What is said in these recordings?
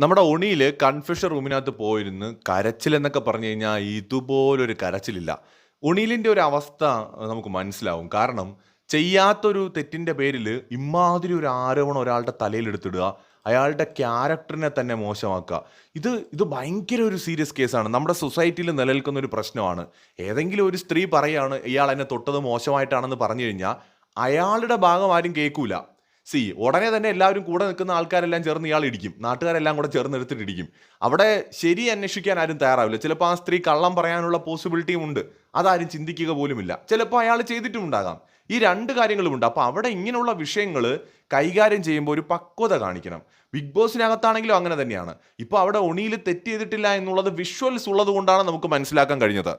നമ്മുടെ ഉണിയിൽ കൺഫ്യൂഷൻ റൂമിനകത്ത് പോയിരുന്ന് കരച്ചിലെന്നൊക്കെ പറഞ്ഞു കഴിഞ്ഞാൽ ഇതുപോലൊരു കരച്ചിലില്ല. ഉണിയിലിന്റെ ഒരു അവസ്ഥ നമുക്ക് മനസ്സിലാവും. കാരണം ചെയ്യാത്തൊരു തെറ്റിന്റെ പേരിൽ ഇമാതിരി ഒരു ആരോപണം ഒരാളുടെ തലയിൽ എടുത്തിടുക അയാളുടെ ക്യാരക്ടറിനെ തന്നെ മോശമാക്കുക. ഇത് ഇത് ഭയങ്കര ഒരു സീരിയസ് കേസാണ്. നമ്മുടെ സൊസൈറ്റിയിൽ നിലനിൽക്കുന്ന ഒരു പ്രശ്നമാണ്. ഏതെങ്കിലും ഒരു സ്ത്രീ പറയാണ് ഇയാൾ എന്നെ തൊട്ടത് മോശമായിട്ടാണെന്ന് പറഞ്ഞു കഴിഞ്ഞാൽ അയാളുടെ ഭാഗം ആരും കേൾക്കൂല. സീ ഉടനെ തന്നെ എല്ലാവരും കൂടെ നിൽക്കുന്ന ആൾക്കാരെല്ലാം ചേർന്ന് ഇയാൾ ഇടിക്കും. നാട്ടുകാരെല്ലാം കൂടെ ചേർന്ന് എടുത്തിട്ട് ഇടിക്കും. അവിടെ ശരി അന്വേഷിക്കാൻ ആരും തയ്യാറാവില്ല. ചിലപ്പോൾ ആ സ്ത്രീ കള്ളം പറയാനുള്ള പോസിബിലിറ്റിയും ഉണ്ട്. അതാരും ചിന്തിക്കുക പോലുമില്ല. ചിലപ്പോൾ അയാൾ ചെയ്തിട്ടുമുണ്ടാകാം. ഈ രണ്ട് കാര്യങ്ങളും ഉണ്ട് അപ്പോൾ അവിടെ ഇങ്ങനെയുള്ള വിഷയങ്ങൾ കൈകാര്യം ചെയ്യുമ്പോൾ ഒരു പക്വത കാണിക്കണം. ബിഗ് ബോസിനകത്താണെങ്കിലും അങ്ങനെ തന്നെയാണ്. ഇപ്പോൾ അവിടെ ഒണിയിൽ തെറ്റ് ചെയ്തിട്ടില്ല എന്നുള്ളത് വിഷ്വൽസ് ഉള്ളത് കൊണ്ടാണ് നമുക്ക് മനസ്സിലാക്കാൻ കഴിഞ്ഞത്.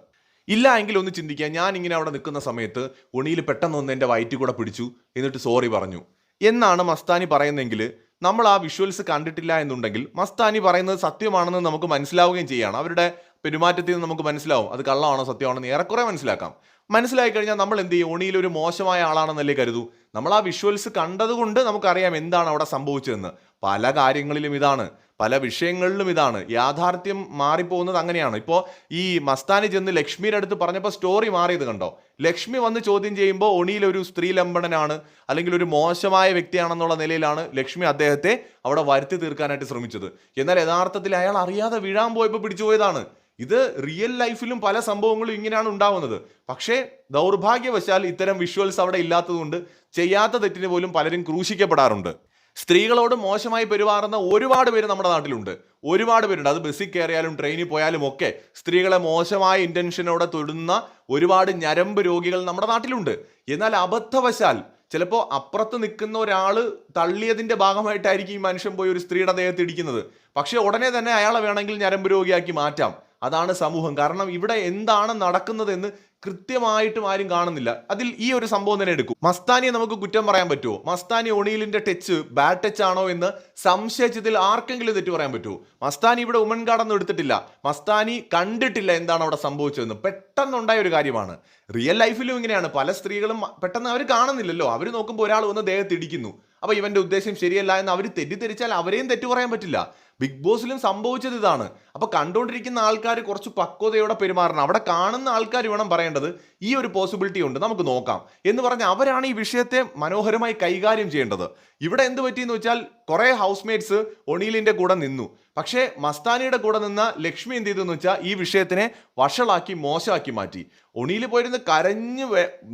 ഇല്ല എങ്കിൽ ഒന്ന് ചിന്തിക്കുക. ഞാൻ ഇങ്ങനെ അവിടെ നിൽക്കുന്ന സമയത്ത് ഒണിയിൽ പെട്ടെന്ന് ഒന്ന് എന്റെ വയറ്റിൽ കൂടെ പിടിച്ചു. എന്നിട്ട് സോറി പറഞ്ഞു. എന്നാണ് മസ്താനി പറയുന്നതെങ്കിൽ നമ്മൾ ആ വിഷ്വൽസ് കണ്ടിട്ടില്ല എന്നുണ്ടെങ്കിൽ മസ്താനി പറയുന്നത് സത്യമാണെന്ന് നമുക്ക് മനസ്സിലാവുകയും ചെയ്യാണ്. അവരുടെ പെരുമാറ്റത്തിൽ നിന്ന് നമുക്ക് മനസ്സിലാവും. അത് കള്ളമാണോ സത്യമാണോ എന്ന് ഏറെക്കുറെ മനസ്സിലാക്കാം. മനസ്സിലായി കഴിഞ്ഞാൽ നമ്മൾ എന്ത് ചെയ്യും? ഒണിയിൽ ഒരു മോശമായ ആളാണെന്നല്ലേ കരുതൂ. നമ്മൾ ആ വിഷ്വൽസ് കണ്ടതുകൊണ്ട് നമുക്കറിയാം എന്താണ് അവിടെ സംഭവിച്ചതെന്ന്. പല കാര്യങ്ങളിലും ഇതാണ്. പല വിഷയങ്ങളിലും ഇതാണ്. യാഥാർത്ഥ്യം മാറിപ്പോകുന്നത് അങ്ങനെയാണ്. ഇപ്പോൾ ഈ മസ്താനി ചെന്ന് ലക്ഷ്മിയുടെ അടുത്ത് പറഞ്ഞപ്പോൾ സ്റ്റോറി മാറിയത് കണ്ടോ? ലക്ഷ്മി വന്ന് ചോദ്യം ചെയ്യുമ്പോൾ ഒണിയിൽ ഒരു ലംബണനാണ് അല്ലെങ്കിൽ ഒരു മോശമായ വ്യക്തിയാണെന്നുള്ള നിലയിലാണ് ലക്ഷ്മി അദ്ദേഹത്തെ അവിടെ വരുത്തി തീർക്കാനായിട്ട് ശ്രമിച്ചത്. എന്നാൽ യഥാർത്ഥത്തിൽ അയാൾ അറിയാതെ വീഴാൻ പോയപ്പോൾ പിടിച്ചുപോയതാണ്. ഇത് റിയൽ ലൈഫിലും പല സംഭവങ്ങളും ഇങ്ങനെയാണ് ഉണ്ടാവുന്നത്. പക്ഷേ ദൗർഭാഗ്യവശാൽ ഇത്തരം വിഷ്വൽസ് അവിടെ ഇല്ലാത്തതുകൊണ്ട് ചെയ്യാത്ത തെറ്റിന് പോലും പലരും ക്രൂശിക്കപ്പെടാറുണ്ട്. സ്ത്രീകളോട് മോശമായി പെരുമാറുന്ന ഒരുപാട് പേര് നമ്മുടെ നാട്ടിലുണ്ട്. ഒരുപാട് പേരുണ്ട്. അത് ബസ്സിൽ കയറിയാലും ട്രെയിനിൽ പോയാലും ഒക്കെ സ്ത്രീകളെ മോശമായ ഇന്റൻഷനോടെ തൊടുന്ന ഒരുപാട് ഞരമ്പ് രോഗികൾ നമ്മുടെ നാട്ടിലുണ്ട്. എന്നാൽ അബദ്ധവശാൽ ചിലപ്പോൾ അപ്പുറത്ത് നിൽക്കുന്ന ഒരാൾ തള്ളിയതിന്റെ ഭാഗമായിട്ടായിരിക്കും ഈ മനുഷ്യൻ പോയി ഒരു സ്ത്രീയുടെ ദേഹത്ത് ഇടിക്കുന്നത്. പക്ഷേ ഉടനെ തന്നെ അയാളെ വേണമെങ്കിൽ ഞരമ്പ് രോഗിയാക്കി മാറ്റാം. അതാണ് സമൂഹം. കാരണം ഇവിടെ എന്താണ് നടക്കുന്നതെന്ന് കൃത്യമായിട്ടും ആരും കാണുന്നില്ല. അതിൽ ഈ ഒരു സംഭവം തന്നെ എടുക്കും മസ്താനിയെ നമുക്ക് കുറ്റം പറയാൻ പറ്റുമോ? മസ്താനി ഒണിയിലിന്റെ ടച്ച് ബാഡ് ടച്ച് ആണോ എന്ന് സംശയിച്ചതിൽ ആർക്കെങ്കിലും തെറ്റ് പറയാൻ പറ്റുമോ? മസ്താനി ഇവിടെ ഉമൻ ഗാർഡൊന്നും എടുത്തിട്ടില്ല. മസ്താനി കണ്ടിട്ടില്ല എന്താണ് അവിടെ സംഭവിച്ചതെന്ന്. പെട്ടെന്നുണ്ടായ ഒരു കാര്യമാണ്. റിയൽ ലൈഫിലും ഇങ്ങനെയാണ്. പല സ്ത്രീകളും പെട്ടെന്ന് അവർ കാണുന്നില്ലല്ലോ. അവർ നോക്കുമ്പോൾ ഒരാൾ വന്ന് ദേഹത്ത് ഇടിക്കുന്നു. അപ്പൊ ഇവന്റെ ഉദ്ദേശം ശരിയല്ല എന്ന് അവർ തെറ്റിദ്ധരിച്ചാൽ അവരെയും തെറ്റു പറയാൻ പറ്റില്ല. ബിഗ് ബോസിലും സംഭവിച്ചത് ഇതാണ്. അപ്പോൾ കണ്ടുകൊണ്ടിരിക്കുന്ന ആൾക്കാർ കുറച്ച് പക്വതയോടെ പെരുമാറണം. അവിടെ കാണുന്ന ആൾക്കാർ വേണം പറയേണ്ടത് ഈ ഒരു പോസിബിലിറ്റി ഉണ്ട് നമുക്ക് നോക്കാം എന്ന് പറഞ്ഞ് അവരാണ് ഈ വിഷയത്തെ മനോഹരമായി കൈകാര്യം ചെയ്യേണ്ടത്. ഇവിടെ എന്ത് പറ്റിയെന്ന് വെച്ചാൽ കുറെ ഹൗസ്മേറ്റ്സ് ഒണീലിന്റെ കൂടെ നിന്നു. പക്ഷേ മസ്താനിയുടെ കൂടെ നിന്ന ലക്ഷ്മി എന്ത് ചെയ്തെന്ന് വെച്ചാൽ ഈ വിഷയത്തിനെ വഷളാക്കി മോശമാക്കി മാറ്റി. ഒണിയിൽ പോയിരുന്ന് കരഞ്ഞ്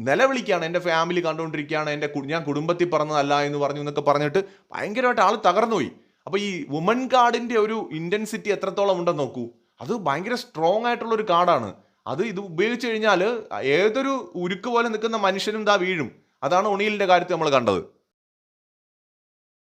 നിലവിളിക്കുകയാണ്. എന്റെ ഫാമിലി കണ്ടുകൊണ്ടിരിക്കുകയാണ്. എന്റെ ഞാൻ കുടുംബത്തിൽ പറഞ്ഞതല്ല എന്ന് പറഞ്ഞു എന്നൊക്കെ പറഞ്ഞിട്ട് ഭയങ്കരമായിട്ട് ആൾ തകർന്നുപോയി. അപ്പൊ ഈ വുമൺ കാർഡിന്റെ ഒരു ഇന്റൻസിറ്റി എത്രത്തോളം ഉണ്ടെന്ന് നോക്കൂ. അത് ഭയങ്കര സ്ട്രോങ് ആയിട്ടുള്ള ഒരു കാർഡാണ്. അത് ഇത് ഉപയോഗിച്ച് കഴിഞ്ഞാൽ ഏതൊരു ഉരുക്ക് പോലെ നിൽക്കുന്ന മനുഷ്യനും ഇതാ വീഴും. അതാണ് ഒണിയിലിന്റെ കാര്യത്തിൽ നമ്മൾ കണ്ടത്.